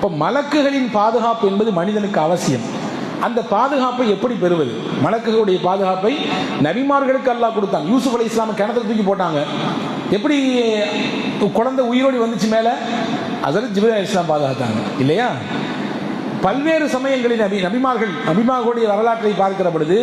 இப்போ மலக்குகளின் பாதுகாப்பு என்பது மனிதனுக்கு அவசியம். அந்த பாதுகாப்பை எப்படி பெறுவது? மலக்குகளுடைய பாதுகாப்பை நபிமார்களுக்கு அல்லாஹ் கொடுத்தான். யூசுப் அலி இஸ்லாம கிணத்துல தூக்கி போட்டாங்க. எப்படி குழந்தை உயிரோடி வந்துச்சு மேலே? அதில் ஜிபுல் அலி இஸ்லாம் பாதுகாத்தாங்க. இல்லையா? பல்வேறு சமயங்களில் நபி நபிமார்கள் நபிமார்களுடைய வரலாற்றை பார்க்கிற பொழுது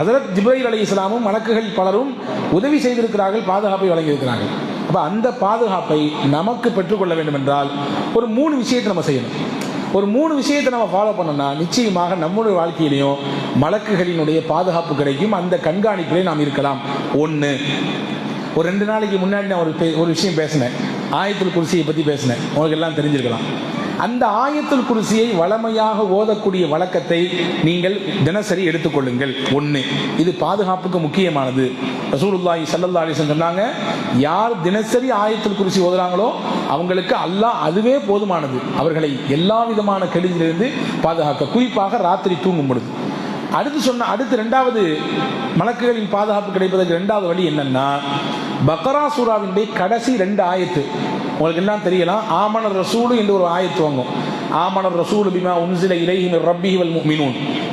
அதரத் ஜிப்ரைல் அலி இஸ்லாமும் மலக்குகள் பலரும் உதவி செய்திருக்கிறார்கள் பாதுகாப்பை வழங்கியிருக்கிறார்கள். அப்போ அந்த பாதுகாப்பை நமக்கு பெற்றுக்கொள்ள வேண்டும் என்றால் ஒரு மூணு விஷயத்தை நம்ம செய்யணும். ஒரு மூணு விஷயத்தை நம்ம ஃபாலோ பண்ணோம்னா நிச்சயமாக நம்முடைய வாழ்க்கையிலையும் மலக்குகளினுடைய பாதுகாப்பு கிடைக்கும். அந்த கண்காணிப்பிலே நாம் இருக்கலாம். ஒன்று ஒரு ரெண்டு நாளைக்கு முன்னாடி நான் ஒரு பே- ஒரு விஷயம் பேசினேன். ஆயத்தில் குருசியை பற்றி பேசினேன். உங்களுக்கு எல்லாம் தெரிஞ்சிருக்கலாம். அந்த ஆயத்துல் குருசியை வளமையாக ஓதக்கூடிய வழக்கத்தை நீங்கள் தினசரி எடுத்துக்கொள்ளுங்கள். ஒன்று இது பாதுகாப்புக்கு முக்கியமானது. ரசூலுல்லாஹி ஸல்லல்லாஹு அலைஹி சொன்னாங்க யார் தினசரி ஆயத்துல் குருசி ஓதுறாங்களோ அவங்களுக்கு அல்லாஹ் அதுவே போதுமானது. அவர்களை எல்லா விதமான கெடுதியிலிருந்து பாதுகாக்க. குறிப்பாக ராத்திரி தூங்கும் பொழுது. அடுத்து சொன்ன அடுத்து ரெண்டாவது மலக்குகளின் பாதுகாப்பு கிடைப்பதற்கு ரெண்டாவது வழி என்னன்னா பக்ரா சூறாவினுடைய கடைசி ரெண்டு ஆயத்து. உங்களுக்கு என்ன தெரியலாம்? ஆமனர் ரசூலு என்று ஒரு ஆயத்து வாங்கும். ஆமனர் ரசூலு பிமா உன்சில இலைஹின் ரப்பிஹிவல் ரப்பிஹி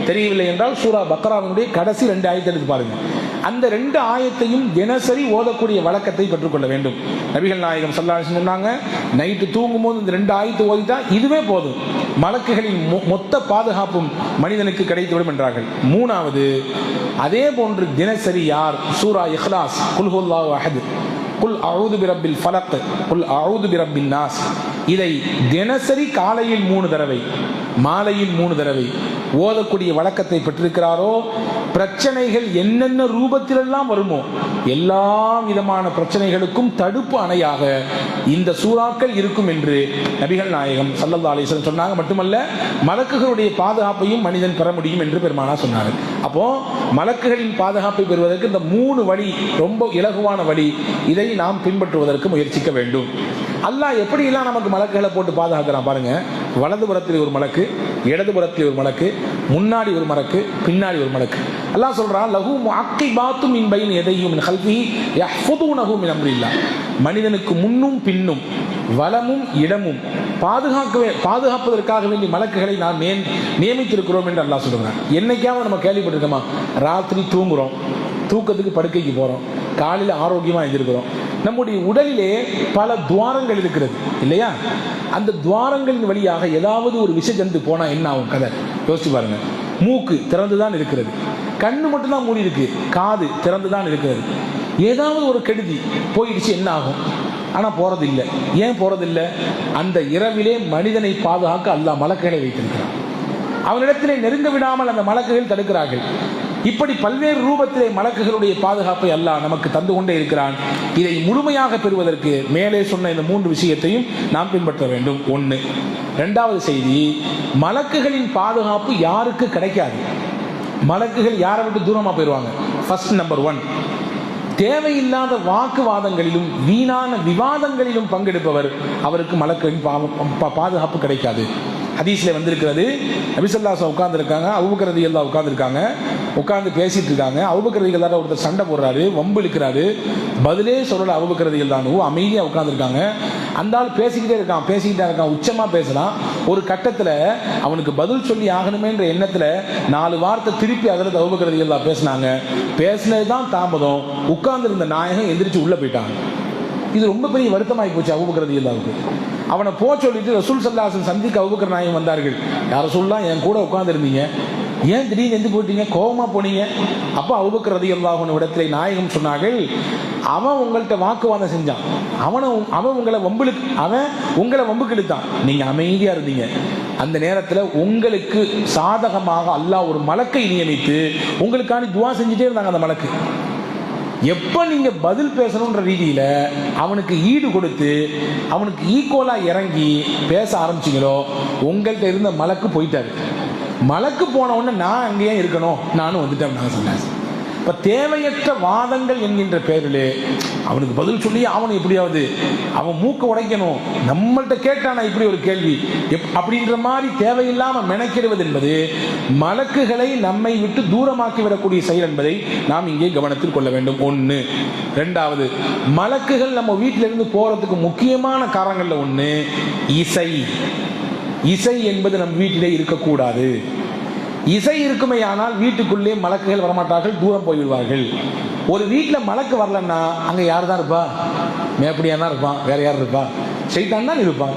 தெரியவில்லை என்றால் சூரா பக்ராவினுடைய கடைசி ரெண்டு ஆயத்தை எடுத்து பாருங்கள் அந்த ரெண்டு ஆயத்தையும் தினசரி ஓதக்கூடிய வழக்கத்தை பெற்றுக்கொள்ள வேண்டும். நபிகள் நாயகம் சல்லாஹ் சொன்னாங்க நைட்டு தூங்கும் போது இந்த ரெண்டு ஆயத்தை ஓதிட்டா இதுவே போதும். மலக்குகளின் மொ- மொத்த பாதுகாப்பும் மனிதனுக்கு கிடைத்துவிடும் என்றார்கள். மூணாவது அதே போன்று தினசரி யார்? சூரா இஹ்லாஸ். குல்ஹுல்லா அஹது. குல் அவுது பிரபில் ஃபலக். குல் அவுது பிரபில் நாஸ். இதை தினசரி காலையில் மூணு தடவை மாலையில் மூணு தடவை ஓதக்கூடிய வழக்கத்தை பெற்றிருக்கிறாரோ பிரச்சனைகள் என்னென்ன ரூபத்திலெல்லாம் வருமோ எல்லா விதமான பிரச்சனைகளுக்கும் தடுப்பு அணையாக இந்த சூறாக்கள் இருக்கும் என்று நபிகள் நாயகம் சல்லல்லா அலிஸ்வரம் சொன்னாங்க. மட்டுமல்ல மலக்குகளுடைய பாதுகாப்பையும் மனிதன் பெற முடியும் என்று பெருமானா சொன்னார்கள். அப்போ மலக்குகளின் பாதுகாப்பை பெறுவதற்கு இந்த மூணு வழி ரொம்ப இலகுவான வழி இதை நாம் பின்பற்றுவதற்கு முயற்சிக்க வேண்டும். அல்லாஹ் எப்படியெல்லாம் நமக்கு மலக்குகளை போட்டு பாதுகாக்கிறான் பாருங்க. வலது புறத்தில் ஒரு மலக்கு இடது புறத்தில் ஒரு மலக்கு முன்னாடி ஒரு மலக்கு பின்னாடி ஒரு மலக்கு. அல்லாஹ் சொல்றான் அக்கை முஅக்கிபாத்தும் மின் பைன் எதையும் மின் கல்பிஹி யஹ்ஃபதுனஹு மின் அம்ரில்லாஹ் மனிதனுக்கு முன்னும் பின்னும் வளமும் இடமும் பாதுகாக்கவே பாதுகாப்பதற்காக வேண்டிய மலக்குகளை நாம் நிய- நியமித்திருக்கிறோம் என்று அல்லாஹ் சொல்கிறான் என்னைக்காவது நம்ம கேள்விப்பட்டிருக்கோமா? ராத்திரி தூங்குறோம் தூக்கத்துக்கு படுக்கைக்கு போகிறோம் காலையில் ஆரோக்கியமாக எழுந்திருக்கிறோம். நம்முடைய உடலிலே பல துவாரங்கள் இருக்கிறது இல்லையா? அந்த துவாரங்களின் வழியாக ஏதாவது ஒரு விஷ ஜந்து போனால் என்ன ஆகும் கதை? யோசிச்சு பாருங்க. மூக்கு திறந்து தான் இருக்கிறது. கண்ணு மட்டும்தான் மூடி இருக்கு. காது திறந்து தான் இருக்கிறது. ஏதாவது ஒரு கெடுதி போயிடுச்சு என்ன ஆகும்? ஆனால் போறது இல்லை ஏன் போறது இல்லை அந்த இரவிலே மனிதனை பாதுகாக்க அல்லா மலக்குகளை வைத்திருக்கிறான். அவனிடத்திலே நெருங்க விடாமல் அந்த மலக்குகள் தடுக்கிறார்கள். இப்படி பல்வேறு ரூபத்திலே மலக்குகளுடைய பாதுகாப்பை அல்லாஹ் நமக்கு தந்து கொண்டே இருக்கிறான். இதை முழுமையாக பெறுவதற்கு மேலே சொன்ன இந்த மூன்று விஷயத்தையும் நாம் பின்பற்ற வேண்டும். ஒன்று ரெண்டாவது செய்தி மலக்குகளின் பாதுகாப்பு யாருக்கு கிடைக்காது? மலக்குகள் யாரை விட்டு தூரமாக போயிடுவாங்க ஃபர்ஸ்ட் நம்பர் ஒன் தேவையில்லாத வாக்குவாதங்களிலும் வீணான விவாதங்களிலும் பங்கெடுப்பவர் அவருக்கு மலக்களின் பா- பாதுகாப்பு கிடைக்காது. ஹதீஸில் வந்திருக்கிறது. நபிசல்லாசம் உட்காந்துருக்காங்க அவுபக்கரதி எல்லாம் உட்காந்துருக்காங்க உட்காந்து பேசிட்டு இருக்காங்க. அவுபக்கரதி எல்லாரும் ஒருத்தர் சண்டை போடுறாரு வம்பு இழுக்கிறாரு. பதிலே சொல்லல அவுபக்கரதி தானு அமைதியாக உட்காந்துருக்காங்க அந்த ஆள் பேசிக்கிட்டே இருக்கான். பேசிக்கிட்டே இருக்கான். உச்சமாக பேசலாம் ஒரு கட்டத்தில் அவனுக்கு பதில் சொல்லி ஆகணுமேன்ற எண்ணத்தில் நாலு வார்த்தை திருப்பி அதில் அவுபக்கரதி எல்லாம் பேசினாங்க. பேசினது தான் தாமதம். உட்கார்ந்துருந்த நாயகம் எந்திரிச்சு உள்ளே போயிட்டாங்க இது ரொம்ப பெரிய வருத்தமாகி போச்சு அபுபக்கரதி இல்லாவுக்கு அவனை போ சொல்லிட்டு ரசூல் சல்லாசன் சந்திக்க அவுபக்கர் நாயகம் வந்தார்கள். யார் சொல்லலாம் என் கூட உட்காந்துருந்தீங்க ஏன் திடீர்னு எந்த போயிட்டீங்க? கோபமாக போனீங்க? அப்போ அவுபக்கர் ரதி அல்லாஹுன இடத்துல நாயகம் சொன்னார்கள் அவன் உங்கள்கிட்ட வாக்குவாதம் செஞ்சான். அவனை அவன் உங்களை வம்புலுக்கு அவன் உங்களை வம்புக்கு இழுத்தான். நீங்கள் அமைதியாக இருந்தீங்க. அந்த நேரத்தில் உங்களுக்கு சாதகமாக அல்லாஹ் ஒரு மலக்கை நியமித்து உங்களுக்கான துவா செஞ்சுட்டே இருந்தாங்க அந்த மலக்கு. எப்போ நீங்கள் பதில் பேசணுன்ற ரீதியில் அவனுக்கு ஈடு கொடுத்து அவனுக்கு ஈக்குவலாக இறங்கி பேச ஆரம்பிச்சிங்களோ உங்கள்கிட்ட இருந்த மலக்கு போயிட்டாரு. மலக்கு போன உடனே நான் அங்கேயே இருக்கணும். நானும் வந்துட்டேன் நான் சொன்னேன். இப்போ தேவையற்ற வாதங்கள் என்கின்ற பேரில் அவனுக்கு பதில் சொல்லி அவனை எப்படியாவது. அவன் மூக்க உடைக்கணும். நம்மள்கிட்ட கேட்டானா இப்படி ஒரு கேள்வி. எப் அப்படின்ற மாதிரி தேவையில்லாமல் மெனக்கிடுவது என்பது மலக்குகளை நம்மை விட்டு தூரமாக்கி விடக்கூடிய செயல் என்பதை நாம் இங்கே கவனத்தில் கொள்ள வேண்டும். ஒன்று ரெண்டாவது மலக்குகள் நம்ம வீட்டில இருந்து போகிறதுக்கு முக்கியமான காரணங்களில் ஒன்று இசை. இசை என்பது நம் வீட்டிலே இருக்கக்கூடாது. இசை இருக்குமேயானால் வீட்டுக்குள்ளே மலக்குகள் வரமாட்டார்கள் தூரம் போய்விடுவார்கள். ஒரு வீட்டில் மலக்கு வரலன்னா அங்கே யார் தான் இருப்பா? மேப்படியா தான் இருப்பான் வேற யார் இருப்பா? செய்தான் தான் இருப்பான்.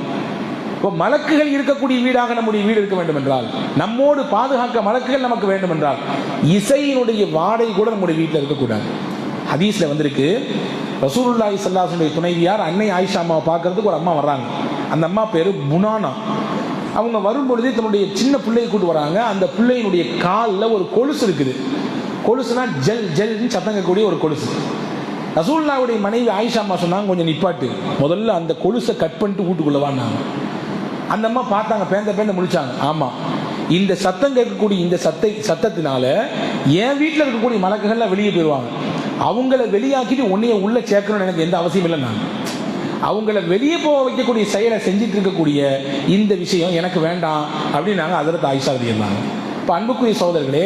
இப்போ மலக்குகள் இருக்கக்கூடிய வீடாக நம்முடைய வீடு இருக்க வேண்டும் என்றால் நம்மோடு பாதுகாக்க மலக்குகள் நமக்கு வேண்டும் என்றால் இசையினுடைய வாடை கூட நம்முடைய வீட்டில் இருக்கக்கூடாது. ஹதீஸில் வந்திருக்கு ரசூலுல்லாஹி சல்லாசனுடைய துணைவியார் அன்னை ஆயிஷா அம்மாவை பார்க்கறதுக்கு ஒரு அம்மா வர்றாங்க. அந்த அம்மா பேர் புனானா. அவங்க வரும்பொழுதே தன்னுடைய சின்ன பிள்ளையை கூட்டு வராங்க. அந்த பிள்ளையினுடைய காலில் ஒரு கொலுசு இருக்குது. கொலுசுனா ஜெல் ஜெல்னு சத்தம் கேட்கக்கூடிய ஒரு கொலுசு. ரசூல்லாவுடைய மனைவி ஆயிஷா அம்மா சொன்னாங்க கொஞ்சம் நிப்பாட்டு. முதல்ல அந்த கொலுசை கட் பண்ணிட்டு வீட்டுக்குள்ள அந்த அம்மா பார்த்தாங்க பேந்த பேந்த முடிச்சாங்க ஆமா. இந்த சத்தம் கேட்கக்கூடிய இந்த சத்தை சத்தத்தினால என் வீட்டில் இருக்கக்கூடிய மலக்குகள்லாம் வெளியே போயிடுவாங்க அவங்கள வெளியாக்கிட்டு உன்னைய உள்ள சேர்க்கணும்னு எனக்கு எந்த அவசியம் இல்லை நான் அவங்கள வெளியே போக வைக்கக்கூடிய செயலை செஞ்சுட்டு இருக்கக்கூடிய இந்த விஷயம் எனக்கு வேண்டாம் அப்படின்னாங்க அதற்கு ஆயிஷா இருந்தாங்க இப்போ அன்புக்குரிய சோதர்களே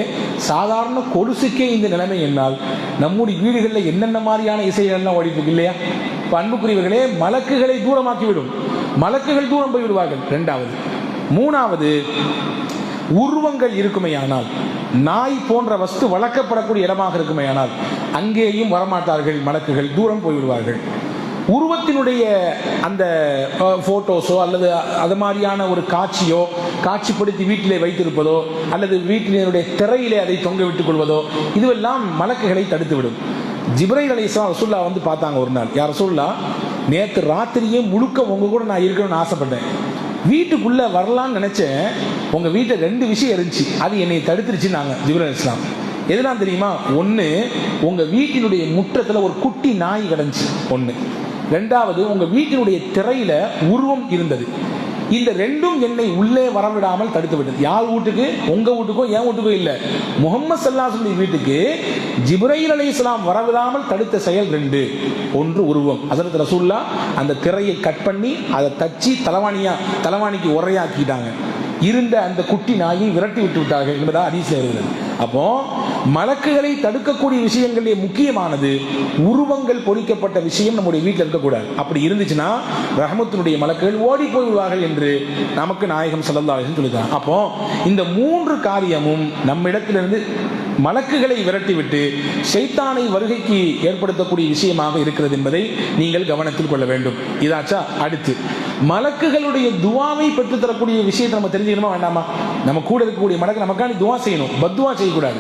சாதாரண கொலுசுக்கே இந்த நிலைமை என்னால் நம்முடைய வீடுகளில் என்னென்ன மாதிரியான இசைகள்லாம் ஓடிட்டு இல்லையா? இப்போ அன்புக்குரியவர்களே மலக்குகளை தூரமாக்கிவிடும். மலக்குகள் தூரம் போய் விடுவார்கள் ரெண்டாவது. மூணாவது உருவங்கள் இருக்குமே ஆனால் நாய் போன்ற வஸ்து வளர்க்கப்படக்கூடிய இடமாக இருக்குமே ஆனால் அங்கேயும் வரமாட்டார்கள் மலக்குகள் தூரம் போய்விடுவார்கள். உருவத்தினுடைய அந்த ஃபோட்டோஸோ அல்லது அது மாதிரியான ஒரு காட்சியோ காட்சிப்படுத்தி வீட்டிலே வைத்திருப்பதோ அல்லது வீட்டினுடைய திரையிலே அதை தொங்க விட்டுக் கொள்வதோ இதுவெல்லாம் மலக்குகளை தடுத்துவிடும். ஜிப்ரைல் அலிஸ்லாம் ரசூல்லா வந்து பார்த்தாங்க ஒரு நாள். யார் ரசூல்லா நேற்று ராத்திரியே முழுக்க உங்க கூட நான் இருக்கணும்னு ஆசைப்பட்டேன். வீட்டுக்குள்ள வரலாம்னு நினைச்சேன். உங்க வீட்டில் ரெண்டு விஷயம் இருந்துச்சு. அது என்னை தடுத்துருச்சு நாங்க ஜிப்ரல் இஸ்லாம் எதெல்லாம் தெரியுமா? ஒன்று உங்கள் வீட்டினுடைய முற்றத்தில் ஒரு குட்டி நாய் கிடந்துச்சு. ஒன்று ரெண்டாவது உங்க வீட்டினுடைய திரையில உருவம் இருந்தது. இந்த ரெண்டும் என்னை உள்ளே வரவிடாமல் தடுத்து விட்டது யார் வீட்டுக்கு? உங்க வீட்டுக்கும் என் வீட்டுக்கும் இல்ல. முகமது சல்லாசுடைய வீட்டுக்கு ஜிப்ரைல் அலி இஸ்லாம் வரவிடாமல் தடுத்த செயல் ரெண்டு. ஒன்று உருவம். அதற்கு ரசூல்லா அந்த திரையை கட் பண்ணி அதை தச்சு தலைவாணியா தலைவாணிக்கு உரையாக்கிட்டாங்க. இருந்த அந்த குட்டி நாயை விரட்டி விட்டு விட்டார்கள் என்பதாக அதிசயம் இருக்கிறது அப்போ மலக்குகளை தடுக்கக்கூடிய விஷயங்களே முக்கியமானது. உருவங்கள் பொறிக்கப்பட்ட விஷயம் நம்முடைய வீட்டில் இருக்கக்கூடாது. அப்படி இருந்துச்சுன்னா ரஹமத்தினுடைய மலக்குகள் ஓடி போய் விடுவார்கள் என்று நமக்கு நாயகம் சொல்லல்லாஹ் சொல்லிட்டாங்க அப்போ இந்த மூன்று காரியமும் நம்மிடத்திலிருந்து மலக்குகளை விரட்டிவிட்டு சைத்தானை வருகைக்கு ஏற்படுத்தக்கூடிய விஷயமாக இருக்கிறது என்பதை நீங்கள் கவனத்தில் கொள்ள வேண்டும். இதாச்சா அடுத்து. மலக்குகளுடைய துவாவை பெற்றுத்தரக்கூடிய விஷயத்தை நம்ம தெரிஞ்சுக்கணுமா வேண்டாமா? நம்ம கூட இருக்கக்கூடிய மலக்கு நமக்காண்டி துவா செய்யணும். பத்துவா செய்யக்கூடாது.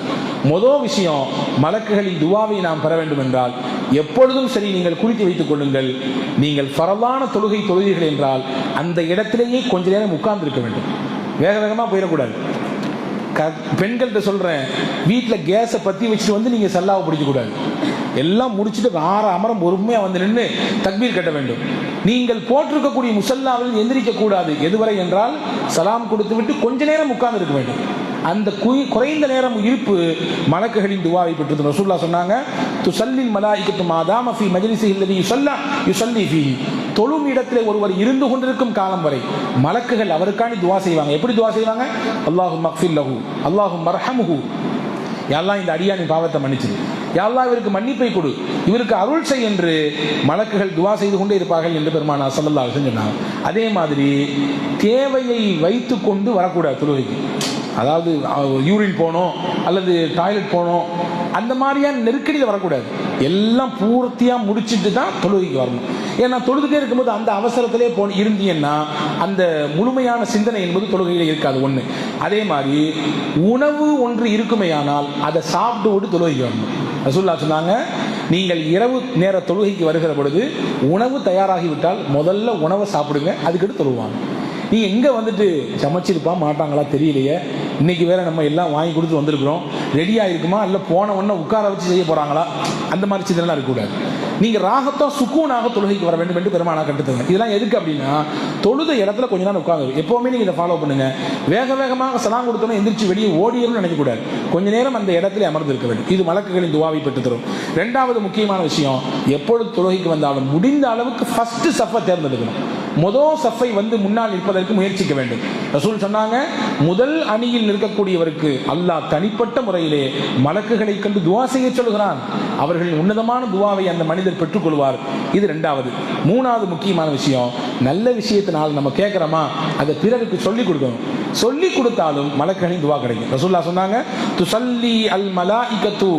மொதல் விஷயம் மலக்குகளின் துவாவை நாம் பெற வேண்டும் என்றால் எப்பொழுதும் சரி நீங்கள் குறித்து வைத்துக் கொள்ளுங்கள். நீங்கள் பரவான தொழுகை தொழுகிறீர்கள் என்றால் அந்த இடத்திலேயே கொஞ்ச நேரம் உட்கார்ந்து இருக்க வேண்டும். வேக வேகமாக போயிடக்கூடாது. க பெண்கள்கிட்ட சொல்கிறேன் வீட்டில் கேஸை பற்றி வச்சுட்டு வந்து நீங்கள் சல்லாவை பிடிக்கக்கூடாது. எல்லாம் முடிச்சுட்டு வார அமரம் பொறுமையாக வந்து நின்று தக்பீர் கட்ட வேண்டும். நீங்கள் போட்டிருக்கக்கூடிய முசல்லாவில் எந்திரிக்க கூடாது. எதுவரை என்றால் சலாம் கொடுத்து விட்டு கொஞ்ச நேரம் உட்கார்ந்து இருக்க வேண்டும். அந்த குறைந்த நேரம் இருப்பு மலக்குகளின் துவாவை பெற்றது. ரசூல்லா சொன்னாங்க துசல்லின் மலாய்க்கத்து மாதாம ஃபி மஜ்லிஸி இல்லதி யுசல்லா யுசல்லி ஃபி தொழும் இடத்திலே ஒருவர் இருந்து கொண்டிருக்கும் காலம் வரை மலக்குகள் அவருக்காண்டி துவா செய்வாங்க. எப்படி துவா செய்வாங்க? அல்லாஹும் மக்ஃபில் லஹு அல்லாஹும் மர்ஹமுஹு எல்லாம் இந்த அடியானின் பாவத்தை மன்னிச்சிரு. யாழ்லா இவருக்கு மன்னிப்பை கொடு. இவருக்கு அருள் செய் என்று மலக்குகள் துவா செய்து கொண்டே இருப்பார்கள் என்று பெருமானா சல்லல்லா சொன்னாங்க அதே மாதிரி தேவையை வைத்துக்கொண்டு வரக்கூடாது தொழுகைக்கு. அதாவது யூரின் போனோம் அல்லது டாய்லெட் போனோம். அந்த மாதிரியான நெருக்கடியில் வரக்கூடாது. எல்லாம் பூர்த்தியாக முடிச்சிட்டு தான் தொழுகைக்கு வரணும். ஏன்னா தொழுதுட்டே இருக்கும்போது அந்த அவசரத்திலே போ இருந்தீங்கன்னா அந்த முழுமையான சிந்தனை என்பது தொழுகையில் இருக்காது ஒன்று அதே மாதிரி உணவு ஒன்று இருக்குமேயானால் அதை சாப்பிட்டு விட்டு தொழுகைக்கு வரணும். ரசூல்லா சொன்னாங்க நீங்கள் இரவு நேர தொழுகைக்கு வருகிற பொழுது உணவு தயாராகிவிட்டால் முதல்ல உணவை சாப்பிடுங்க அதுக்கிட்டு தொழுவாங்க. நீ எங்கே வந்துட்டு சமைச்சிருப்பா மாட்டாங்களா தெரியலையே. இன்னைக்கு வேற நம்ம எல்லாம் வாங்கி கொடுத்து வந்திருக்கிறோம். ரெடியாக இருக்குமா இல்லை போன உடனே உட்கார வச்சு செய்ய போகிறாங்களா அந்த மாதிரி சிந்தனைலாம் இருக்கக்கூடாது. நீங்கள் ராகத்தா சுக்கூனாக தொழுகைக்கு வர வேண்டும் என்று பெருமானா கட்டுத்துங்க இதெல்லாம் எதுக்கு அப்படின்னா தொழுத இடத்துல கொஞ்ச நேரம் உட்காந்து எப்போவுமே நீங்கள் இதை ஃபாலோ பண்ணுங்க. வேக வேகமாக சலாம் கொடுத்தோன்னே எந்திரிச்சு வெளியே ஓடியணும்னு நினைக்கக்கூடாது. கொஞ்ச நேரம் அந்த இடத்துல அமர்ந்து இருக்க வேண்டும். இது மலக்குகளின் துவாவை பெற்று தரும் ரெண்டாவது முக்கியமான விஷயம் எப்பொழுது தொழுகைக்கு வந்தாலும் முடிந்த அளவுக்கு ஃபர்ஸ்ட் சஃபை தேர்ந்தெடுக்கணும். முதல் சஃபை வந்து முன்னால் நிற்பதற்கு முயற்சிக்க வேண்டும். ரசூல் சொன்னாங்க முதல் அணியில் நிற்கக்கூடியவருக்கு அல்லாஹ் தனிப்பட்ட முறையிலே மலக்குகளை கண்டு துவா செய்ய சொல்கிறான். அவர்களின் உன்னதமான துவாவை அந்த மனிதர் பெற்றுக்கொள்வார். இது ரெண்டாவது மூணாவது முக்கியமான விஷயம் நல்ல விஷயத்தினால் நம்ம கேட்குறோமா அதை பிறருக்கு சொல்லிக் கொடுக்கணும். சொல்லி கொடுத்தாலும் மலக்குகளின் துவா கிடைக்கும். ரசூல்லா சொன்னாங்க துசல்லி அல் மலா இக்கத்து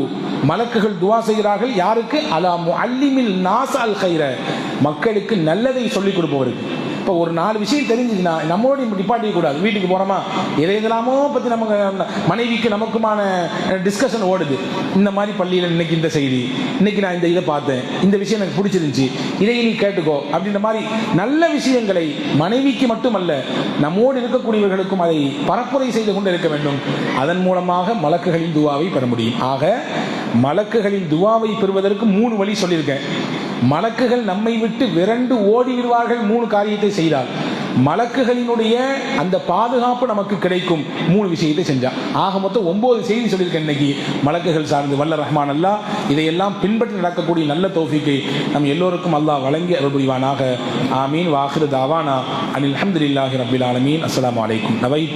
மலக்குகள் துவா செய்கிறார்கள். யாருக்கு? அலா அல்லிமில் நாச அல் கைர. மக்களுக்கு நல்லதை சொல்லிக் கொடுப்பவருக்கு. இப்போ ஒரு நாலு விஷயம் தெரிஞ்சுச்சுன்னா நம்மளோட டிபார்ட்டிக்க கூடாது வீட்டுக்கு போகிறோமா எதை எதெல்லாமோ பற்றி நமக்கு மனைவிக்கு நமக்குமான டிஸ்கஷன் ஓடுது. இந்த மாதிரி பள்ளியில் இன்னைக்கு இந்த செய்தி. இன்னைக்கு நான் இந்த இதை பார்த்தேன். இந்த விஷயம் எனக்கு பிடிச்சிருந்துச்சு. இதை நீ கேட்டுக்கோ. அப்படின்ற மாதிரி நல்ல விஷயங்களை மனைவிக்கு மட்டுமல்ல நம்மோடு இருக்கக்கூடியவர்களுக்கும் அதை பரப்புரை செய்து கொண்டு இருக்க வேண்டும். அதன் மூலமாக மலக்குகளின் துவாவை பெற முடியும். ஆக மலக்குகளில் துவாவை பெறுவதற்கு மூணு வழி சொல்லியிருக்கேன். மலக்குகள் நம்மை விட்டு விரண்டு ஓடிவிடுவார்கள் மூணு காரியத்தை செய்தால். மலக்குகளினுடைய அந்த பாதுகாப்பு நமக்கு கிடைக்கும். மூணு விஷயத்தை செஞ்சான். ஆக மொத்தம் ஒன்பது செய்தி சொல்லியிருக்கேன் இன்னைக்கு. மலக்குகள் சார்ந்து வல்ல ரஹ்மான் அல்லா இதையெல்லாம் பின்பற்றி நடக்கக்கூடிய நல்ல தோஃபிக்கை நம் எல்லோருக்கும் அல்லாஹ் வழங்கி அருள்புரிவானாக. ஆமீன். வாஹிரு தாவானா. அனில் அஹமதுல்லாஹி ரபில் ஆலமீன். அஸ்லாம் வலைக்கும் நவை